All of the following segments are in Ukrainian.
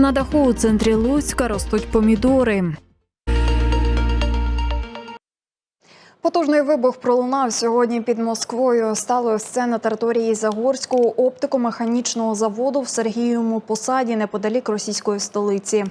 На даху у центрі Луцька ростуть помідори. Потужний вибух пролунав сьогодні під Москвою. Сталося це на території Загорського оптико-механічного заводу в Сергієвому посаді неподалік російської столиці.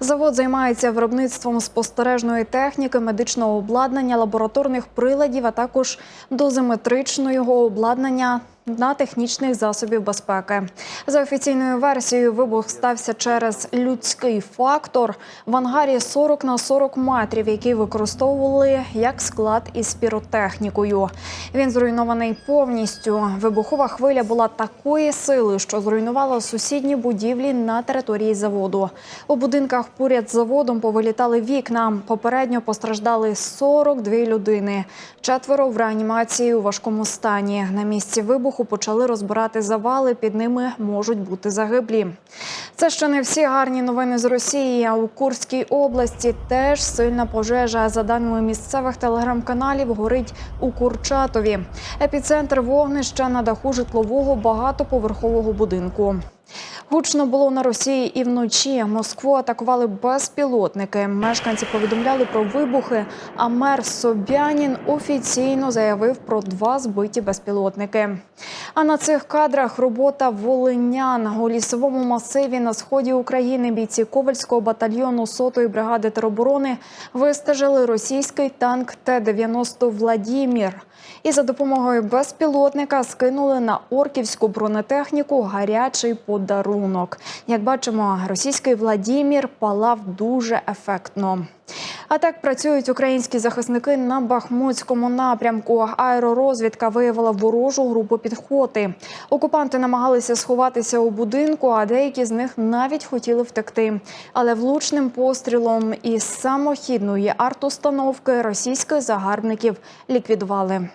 Завод займається виробництвом спостережної техніки, медичного обладнання, лабораторних приладів, а також дозиметричного обладнання. На технічних засобів безпеки за офіційною версією, вибух стався через людський фактор в ангарі 40 на 40 метрів, який використовували як склад із піротехнікою. Він зруйнований повністю. Вибухова хвиля була такої сили, що зруйнувала сусідні будівлі на території заводу. У будинках поряд з заводом повилітали вікна. Попередньо постраждали 42 людини. Четверо в реанімації у важкому стані. На місці вибуху почали розбирати завали. Під ними можуть бути загиблі. Це ще не всі гарні новини з Росії. А у Курській області теж сильна пожежа. За даними місцевих телеграм-каналів, горить у Курчатові. Епіцентр вогнища на даху житлового багатоповерхового будинку. Гучно було на Росії і вночі. Москву атакували безпілотники. Мешканці повідомляли про вибухи. А мер Собянін офіційно заявив про два збиті безпілотники. А на цих кадрах робота волинян у лісовому масиві на сході України бійці Ковальського батальйону сотої бригади тероборони вистежили російський танк Т-90 Владімір. І за допомогою безпілотника скинули на орківську бронетехніку гарячий подарунок. Як бачимо, російський Владімір палав дуже ефектно. А так працюють українські захисники на Бахмутському напрямку. Аеророзвідка виявила ворожу групу підхоти. Окупанти намагалися сховатися у будинку, а деякі з них навіть хотіли втекти. Але влучним пострілом із самохідної артустановки російських загарбників ліквідували.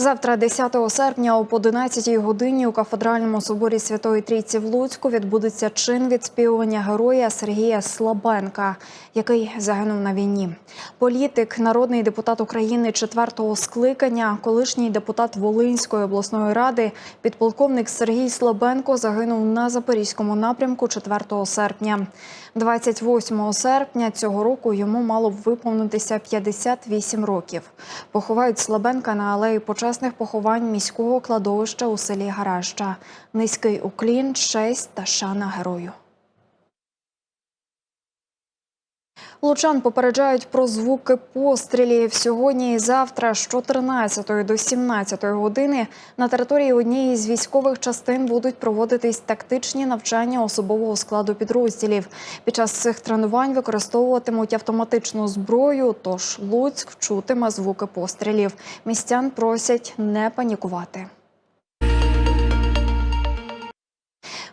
Завтра, 10 серпня, об 11 годині у кафедральному соборі Святої Трійці в Луцьку відбудеться чин відспівування героя Сергія Слабенка, який загинув на війні. Політик, народний депутат України четвертого скликання, колишній депутат Волинської обласної ради, підполковник Сергій Слабенко загинув на запорізькому напрямку 4 серпня. 28 серпня цього року йому мало б виповнитися 58 років. Поховають Слабенка на алеї почесних поховань міського кладовища у селі Гараща. Низький уклін, честь та шана герою. Лучан попереджають про звуки пострілів сьогодні і завтра з 14 до 17 години на території однієї з військових частин будуть проводитись тактичні навчання особового складу підрозділів. Під час цих тренувань використовуватимуть автоматичну зброю. Тож Луцьк чутиме звуки пострілів. Містян просять не панікувати.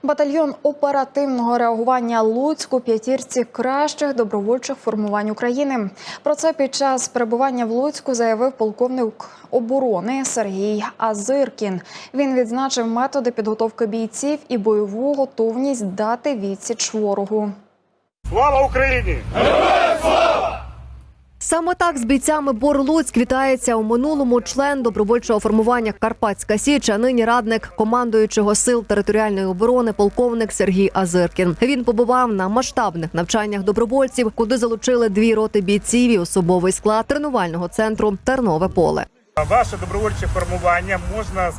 Батальйон оперативного реагування Луцьку п'ятірці кращих добровольчих формувань України. Про це під час перебування в Луцьку заявив полковник оборони Сергій Азиркін. Він відзначив методи підготовки бійців і бойову готовність дати відсіч ворогу. Слава Україні! Саме так з бійцями Бор Луцьк вітається у минулому член добровольчого формування Карпатська Січ, а нині радник командуючого сил територіальної оборони полковник Сергій Азиркін. Він побував на масштабних навчаннях добровольців, куди залучили дві роти бійців і особовий склад тренувального центру Тернове поле. Ваше добровольче формування можна е,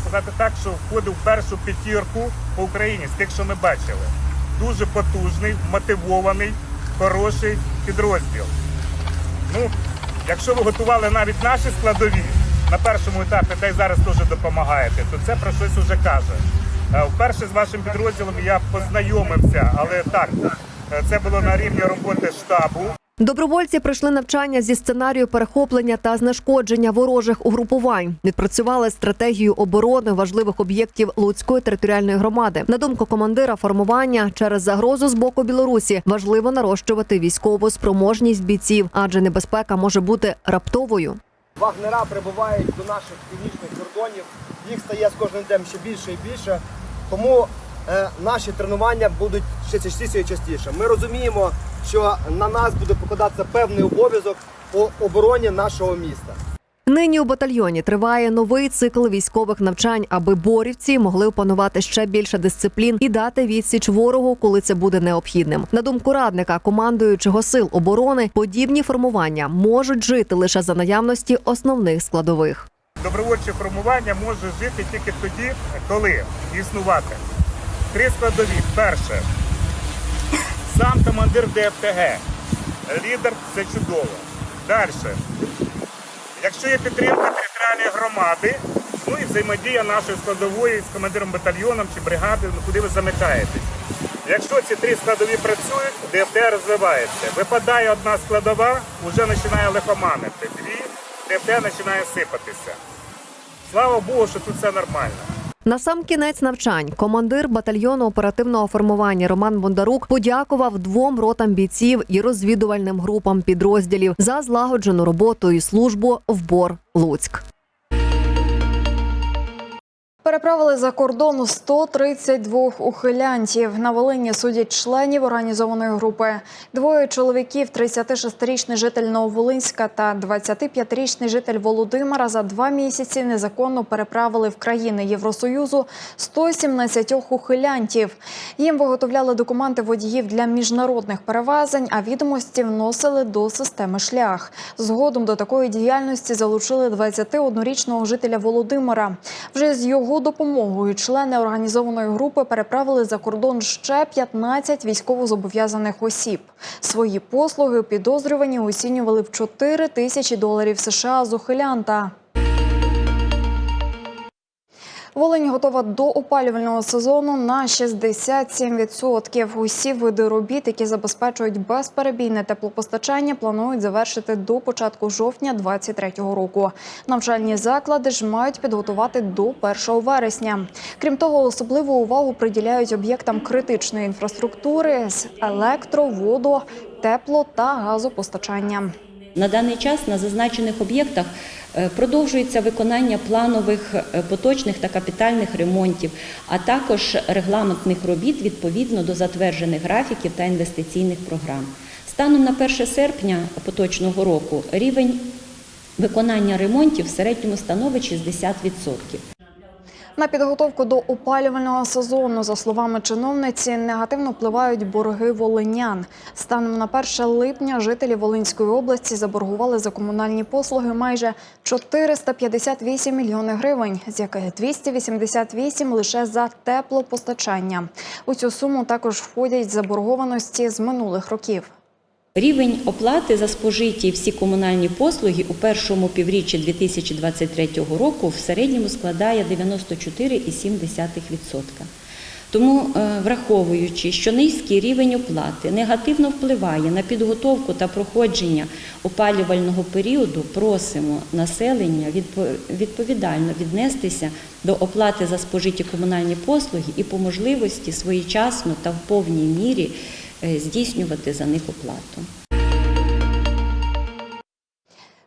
сказати так, що входить в першу п'ятірку по Україні з тих, що ми бачили. Дуже потужний, мотивований, хороший підрозділ. Ну, якщо ви готували навіть наші складові на першому етапі, та й зараз теж допомагаєте, то це про щось уже каже. Е, Вперше з вашим підрозділом я познайомився, але так, е, це було на рівні роботи штабу. Добровольці пройшли навчання зі сценарію перехоплення та знешкодження ворожих угрупувань. Відпрацювали стратегію оборони важливих об'єктів Луцької територіальної громади. На думку командира формування, через загрозу з боку Білорусі важливо нарощувати військову спроможність бійців, адже небезпека може бути раптовою. Вагнера прибувають до наших північних кордонів. Їх стає з кожним днем ще більше і більше. Тому е, наші тренування будуть ще частіше і частіше. Ми розуміємо, що на нас буде покладатися певний обов'язок по обороні нашого міста. Нині у батальйоні триває новий цикл військових навчань, аби борівці могли опанувати ще більше дисциплін і дати відсіч ворогу, коли це буде необхідним. На думку радника, командуючого сил оборони, подібні формування можуть жити лише за наявності основних складових. Добровольче формування може жити тільки тоді, коли існувати. Три складові. Перше. Сам командир ДФТГ. Лідер це чудово. Далі. Якщо є підтримка територіальної громади, ну і взаємодія нашої складової з командиром батальйоном чи бригади, ну куди ви замикаєтесь. Якщо ці три складові працюють, ДФТ розвивається. Випадає одна складова, вже починає лихоманити. Дві, ДФТ починає сипатися. Слава Богу, що тут все нормально. На сам кінець навчань командир батальйону оперативного формування Роман Бондарук подякував двом ротам бійців і розвідувальним групам підрозділів за злагоджену роботу і службу в Бор Луцьк. Переправили за кордон 132 ухилянтів. На Волині судять членів організованої групи. Двоє чоловіків, 36-річний житель Нововолинська та 25-річний житель Володимира за два місяці незаконно переправили в країни Євросоюзу 117 ухилянтів. Їм виготовляли документи водіїв для міжнародних перевезень, а відомості вносили до системи шлях. Згодом до такої діяльності залучили 21-річного жителя Володимира. Вже з його допомогою члени організованої групи переправили за кордон ще 15 військовозобов'язаних осіб. Свої послуги підозрювані оцінювали в 4 тисячі доларів США з ухилянта. Волинь готова до опалювального сезону на 67%. Усі види робіт, які забезпечують безперебійне теплопостачання, планують завершити до початку жовтня 2023 року. Навчальні заклади ж мають підготувати до 1 вересня. Крім того, особливу увагу приділяють об'єктам критичної інфраструктури з електро, водо, тепло та газопостачанням. На даний час на зазначених об'єктах е, продовжується виконання планових е, поточних та капітальних ремонтів, а також регламентних робіт відповідно до затверджених графіків та інвестиційних програм. Станом на 1 серпня поточного року рівень виконання ремонтів в середньому становить 60%. На підготовку до опалювального сезону, за словами чиновниці, негативно впливають борги волинян. Станом на 1 липня жителі Волинської області заборгували за комунальні послуги майже 458 мільйонів гривень, з яких 288 лише за теплопостачання. У цю суму також входять заборгованості з минулих років. Рівень оплати за спожиті всі комунальні послуги у першому півріччі 2023 року в середньому складає 94,7%. Тому, е, враховуючи, що низький рівень оплати негативно впливає на підготовку та проходження опалювального періоду, просимо населення відпо- відповідально віднестися до оплати за спожиті комунальні послуги і по можливості своєчасно та в повній мірі здійснювати за них оплату.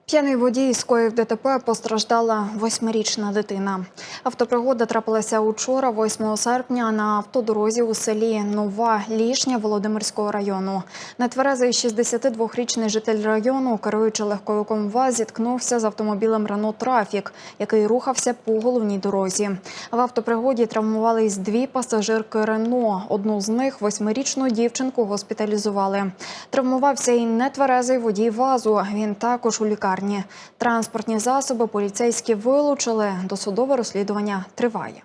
П'яний водій скоїв ДТП постраждала восьмирічна дитина. Автопригода трапилася учора, 8 серпня, на автодорозі у селі Нова Лішня Володимирського району. Нетверезий 62-річний житель району, керуючи легковиком ВАЗ, зіткнувся з автомобілем Рено Трафік, який рухався по головній дорозі. В автопригоді травмувались дві пасажирки Рено. Одну з них восьмирічну дівчинку госпіталізували. Травмувався і нетверезий водій ВАЗу. Він також у лікарні. Транспортні засоби поліцейські вилучили. Досудове розслідування триває.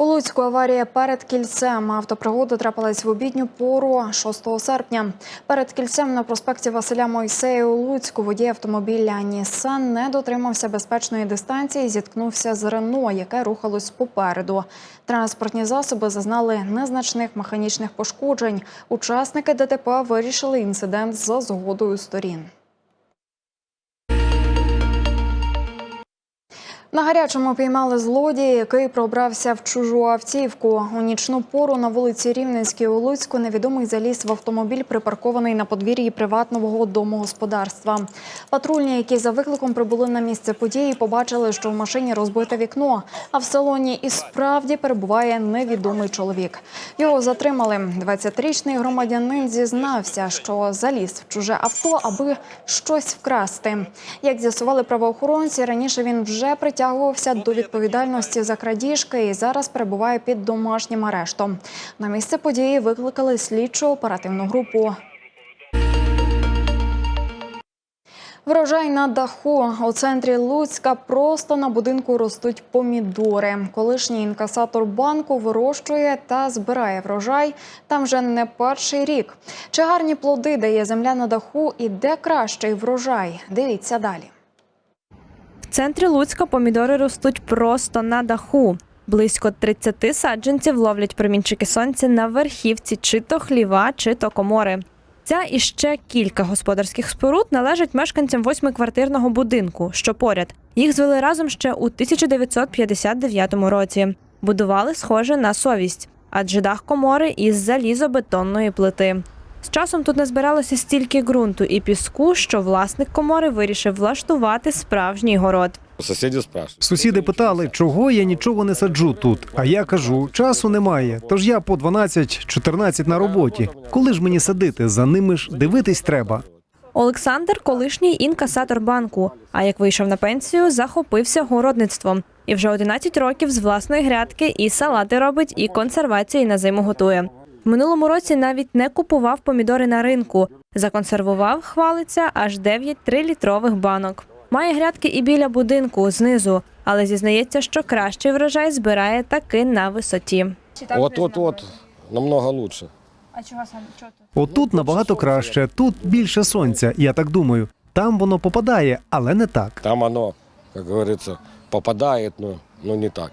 У Луцьку аварія перед кільцем. Автопригода трапилась в обідню пору 6 серпня. Перед кільцем на проспекті Василя Мойсея у Луцьку водій автомобіля Нісан не дотримався безпечної дистанції і зіткнувся з Рено, яке рухалось попереду. Транспортні засоби зазнали незначних механічних пошкоджень. Учасники ДТП вирішили інцидент за згодою сторін. На гарячому піймали злодія, який пробрався в чужу автівку. У нічну пору на вулиці Рівненській у Луцьку невідомий заліз в автомобіль, припаркований на подвір'ї приватного домогосподарства. Патрульні, які за викликом прибули на місце події, побачили, що в машині розбите вікно, а в салоні і справді перебуває невідомий чоловік. Його затримали. 20-річний громадянин зізнався, що заліз в чуже авто, аби щось вкрасти. Як з'ясували правоохоронці, раніше він вже притягувався до відповідальності за крадіжки і зараз перебуває під домашнім арештом. На місце події викликали слідчу оперативну групу. Врожай на даху у центрі Луцька просто на будинку ростуть помідори. Колишній інкасатор банку вирощує та збирає врожай. Там вже не перший рік. Чи гарні плоди дає земля на даху і де кращий врожай? Дивіться далі. В центрі Луцька помідори ростуть просто на даху. Близько 30 саджанців ловлять промінчики сонця на верхівці чи то хліва, чи то комори. Ця і ще кілька господарських споруд належать мешканцям восьмиквартирного будинку, що поряд. Їх звели разом ще у 1959 році. Будували схоже на совість, адже дах комори із залізобетонної плити. З часом тут назбиралося стільки ґрунту і піску, що власник комори вирішив влаштувати справжній город. Сусіди спрашивают. Сусіди питали, чого я нічого не саджу тут. А я кажу, часу немає. Тож я по 12-14 на роботі. Коли ж мені садити? За ними ж дивитись треба. Олександр колишній інкасатор банку. А як вийшов на пенсію, захопився городництвом. І вже 11 років з власної грядки і салати робить, і консервації на зиму готує. В минулому році навіть не купував помідори на ринку. Законсервував, хвалиться, аж 9 трилітрових банок. Має грядки і біля будинку знизу, але зізнається, що кращий врожай збирає таки на висоті. Вот, вот, вот, намного лучше. Отут набагато краще, тут більше сонця, я так думаю. Там воно попадає, але не так. Там оно, как говорится, попадает, но, но не так.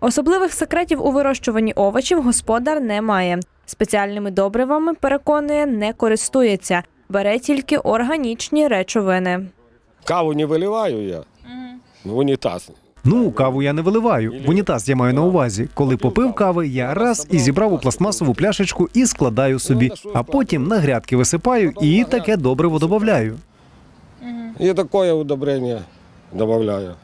Особливих секретів у вирощуванні овочів господар не має. Спеціальними добривами, переконує, не користується. Бере тільки органічні речовини. Каву не выливаю я в унитаз. Ну, каву я не виливаю. В унітаз я маю на увазі. Коли попив кави, я раз і зібрав у пластмасову пляшечку і складаю собі, а потім на грядки висипаю і таке добриво додаю. И такое удобрение добавляю.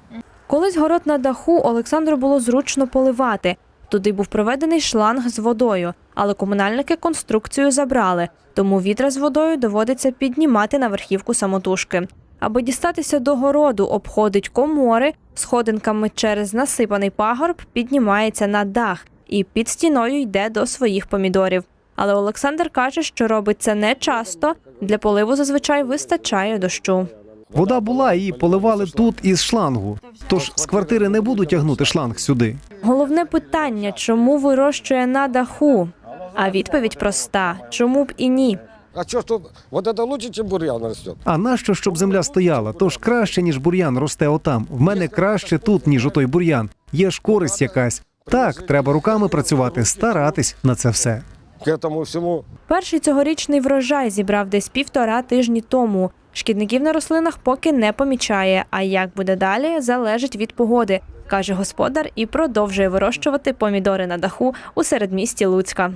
Колись город на даху Олександру було зручно поливати. Туди був проведений шланг з водою, але комунальники конструкцію забрали, тому відра з водою доводиться піднімати на верхівку самотужки. Аби дістатися до городу, обходить комори, сходинками через насипаний пагорб піднімається на дах і під стіною йде до своїх помідорів. Але Олександр каже, що робить це не часто. Для поливу зазвичай вистачає дощу. Вода була, її поливали тут із шлангу. Тож з квартири не буду тягнути шланг сюди. Головне питання, чому вирощує на даху? А відповідь проста: чому б і ні? А что, что, вот это лучше, чем бурьян растет? А нащо, щоб земля стояла? Тож краще, ніж бур'ян росте отам. В мене краще тут, ніж отой бур'ян. Є ж користь якась. Так, треба руками працювати, старатись на це все. К этому всему Перший цьогорічний врожай зібрав десь півтора тижні тому. Шкідників на рослинах поки не помічає. А як буде далі, залежить від погоди, каже господар і продовжує вирощувати помідори на даху у середмісті Луцька.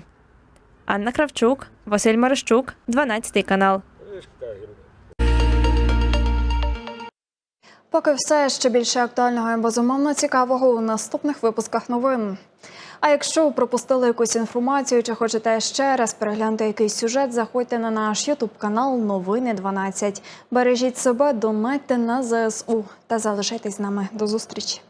Анна Кравчук, Василь Марищук, 12 канал. Поки все ще більше актуального і безумовно цікавого у наступних випусках новин. А якщо пропустили якусь інформацію чи хочете ще раз переглянути якийсь сюжет, заходьте на наш Ютуб канал Новини 12. Бережіть себе, донайте на ЗСУ та залишайтесь з нами. До зустрічі.